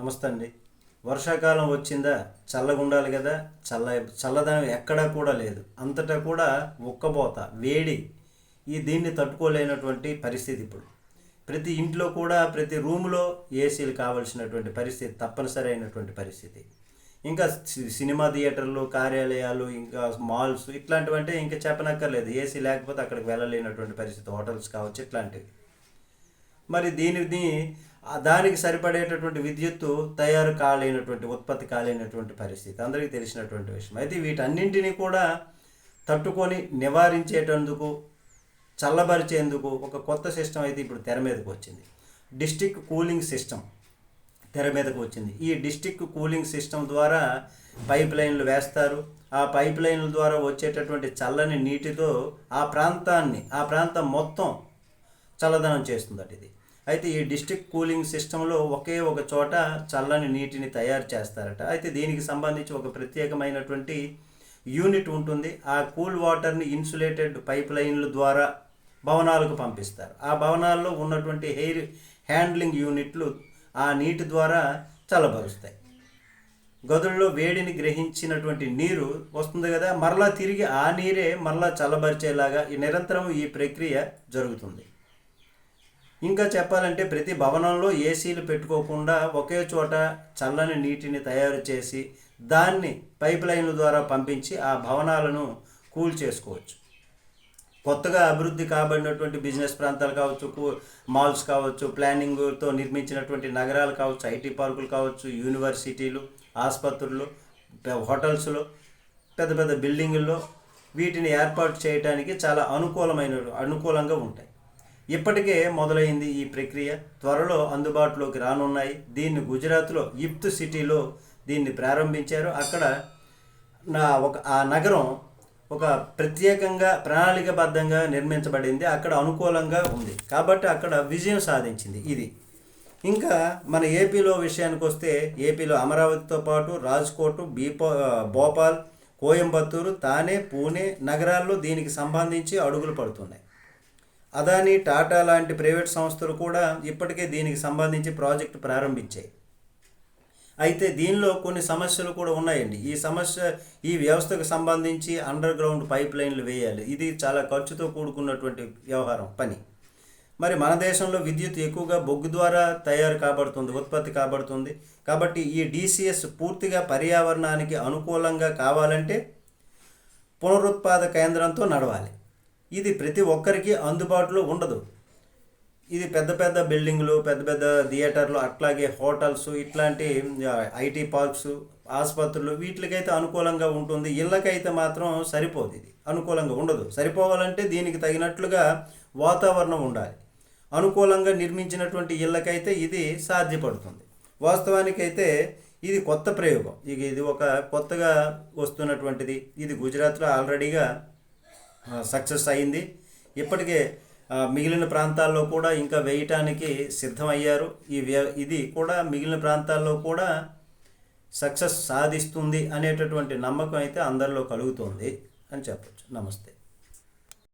నమస్తే అండి వర్షాకాలం వచ్చిందా? చల్లగా ఉండాలి కదా? చల్ల చల్లదనం ఎక్కడా కూడా లేదు. అంతటా కూడా ఉక్కబోత వేడి. ఈ దీన్ని తట్టుకోలేనటువంటి పరిస్థితి ఇప్పుడు. ప్రతి ఇంట్లో కూడా ప్రతి రూములో ఏసీలు కావాల్సినటువంటి పరిస్థితి తప్పనిసరి అయినటువంటి పరిస్థితి. ఇంకా సి- సినిమా థియేటర్లు కార్యాలయాలు ఇంకా మాల్స్ ఇట్లాంటివంటే ఇంకా చెప్పనక్కర్లేదు. ఏసీ లేకపోతే అక్కడికి వెళ్ళలేనటువంటి పరిస్థితి. హోటల్స్ కావచ్చు ఇట్లాంటివి. మరి దీనిని దానికి సరిపడేటటువంటి విద్యుత్తు తయారు కాలేనటువంటి ఉత్పత్తి కాలేనటువంటి పరిస్థితి. అందరికీ తెలిసినటువంటి విషయం. అయితే వీటన్నింటినీ కూడా తట్టుకొని నివారించేటందుకు చల్లబరిచేందుకు ఒక కొత్త సిస్టమ్ అయితే ఇప్పుడు తెర మీదకు వచ్చింది. డిస్టిక్ కూలింగ్ సిస్టమ్ తెర మీదకు వచ్చింది. ఈ డిస్టిక్ కూలింగ్ సిస్టమ్ ద్వారా పైప్ లైన్లు వేస్తారు. ఆ పైప్ లైన్ల ద్వారా వచ్చేటటువంటి చల్లని నీటితో ఆ ప్రాంతాన్ని ఆ ప్రాంతం మొత్తం చల్లదనం చేస్తుందట ఇది. అయితే ఈ డిస్ట్రిక్ట్ కూలింగ్ సిస్టంలో ఒకే ఒక చోట చల్లని నీటిని తయారు చేస్తారట. అయితే దీనికి సంబంధించి ఒక ప్రత్యేకమైనటువంటి యూనిట్ ఉంటుంది. ఆ కూల్ వాటర్ని ఇన్సులేటెడ్ పైప్ లైన్ల ద్వారా భవనాలకు పంపిస్తారు. ఆ భవనాల్లో ఉన్నటువంటి హెయిర్ హ్యాండ్లింగ్ యూనిట్లు ఆ నీటి ద్వారా చల్లబరుస్తాయి. గదుల్లో వేడిని గ్రహించినటువంటి నీరు వస్తుంది కదా మరలా తిరిగి ఆ నీరే మరలా చల్లబరిచేలాగా ఈ నిరంతరం ఈ ప్రక్రియ జరుగుతుంది. ఇంకా చెప్పాలంటే ప్రతి భవనంలో ఏసీలు పెట్టుకోకుండా ఒకే చోట చల్లని నీటిని తయారు చేసి దాన్ని పైప్ లైన్ల ద్వారా పంపించి ఆ భవనాలను కూల్ చేసుకోవచ్చు. కొత్తగా అభివృద్ధి కాబడినటువంటి బిజినెస్ ప్రాంతాలు కావచ్చు కూ- మాల్స్ కావచ్చు ప్లానింగ్తో నిర్మించినటువంటి నగరాలు కావచ్చు ఐటీ పార్కులు కావచ్చు యూనివర్సిటీలు ఆసుపత్రులు హోటల్స్లో పెద్ద పెద్ద బిల్డింగుల్లో వీటిని ఏర్పాటు చేయడానికి చాలా అనుకూలమైన అనుకూలంగా ఉంటాయి. ఇప్పటికే మొదలైంది ఈ ప్రక్రియ. త్వరలో అందుబాటులోకి రానున్నాయి. దీన్ని గుజరాత్లో ఇప్త్ సిటీలో దీన్ని ప్రారంభించారు. అక్కడ నా ఒక ఆ నగరం ఒక ప్రత్యేకంగా ప్రణాళికబద్ధంగా నిర్మించబడింది. అక్కడ అనుకూలంగా ఉంది. కాబట్టి అక్కడ విజయం సాధించింది ఇది. ఇంకా మన ఏపీలో విషయానికి వస్తే ఏపీలో అమరావతితో పాటు రాజ్కోట్ బీపో భోపాల్ కోయంబత్తూరు తానే పూణే నగరాల్లో దీనికి సంబంధించి అడుగులు పడుతున్నాయి. అదాని టాటా లాంటి ప్రైవేట్ సంస్థలు కూడా ఇప్పటికే దీనికి సంబంధించి ప్రాజెక్టు ప్రారంభించాయి. అయితే దీనిలో కొన్ని సమస్యలు కూడా ఉన్నాయండి. ఈ సమస్య ఈ వ్యవస్థకు సంబంధించి అండర్ గ్రౌండ్ పైప్ లైన్లు వేయాలి. ఇది చాలా ఖర్చుతో కూడుకున్నటువంటి వ్యవహారం పని. మరి మన దేశంలో విద్యుత్ ఎక్కువగా బొగ్గు ద్వారా తయారు కాబడుతుంది ఉత్పత్తి కాబడుతుంది. కాబట్టి ఈ డీసీఎస్ పూర్తిగా పర్యావరణానికి అనుకూలంగా కావాలంటే పునరుత్పాద కేంద్రంతో నడవాలి. ఇది ప్రతి ఒక్కరికి అందుబాటులో ఉండదు. ఇది పెద్ద పెద్ద బిల్డింగ్లు పెద్ద పెద్ద థియేటర్లు అట్లాగే హోటల్స్ ఇట్లాంటి ఐటీ పార్క్స్ ఆసుపత్రులు వీటికైతే అనుకూలంగా ఉంటుంది. ఇళ్ళకైతే మాత్రం సరిపోదు ఇది. అనుకూలంగా ఉండదు. సరిపోవాలంటే దీనికి తగినట్లుగా వాతావరణం ఉండాలి. అనుకూలంగా నిర్మించినటువంటి ఇళ్ళకైతే ఇది సాధ్యపడుతుంది. వాస్తవానికైతే ఇది కొత్త ప్రయోగం. ఇక ఇది ఒక కొత్తగా వస్తున్నటువంటిది. ఇది గుజరాత్లో ఆల్రెడీగా సక్సెస్ అయింది. ఇప్పటికే మిగిలిన ప్రాంతాల్లో కూడా ఇంకా వేయటానికి సిద్ధమయ్యారు. ఈ వ్య ఇది కూడా మిగిలిన ప్రాంతాల్లో కూడా సక్సెస్ సాధిస్తుంది అనేటటువంటి నమ్మకం అయితే అందరిలో కలుగుతుంది అని చెప్పొచ్చు. నమస్తే.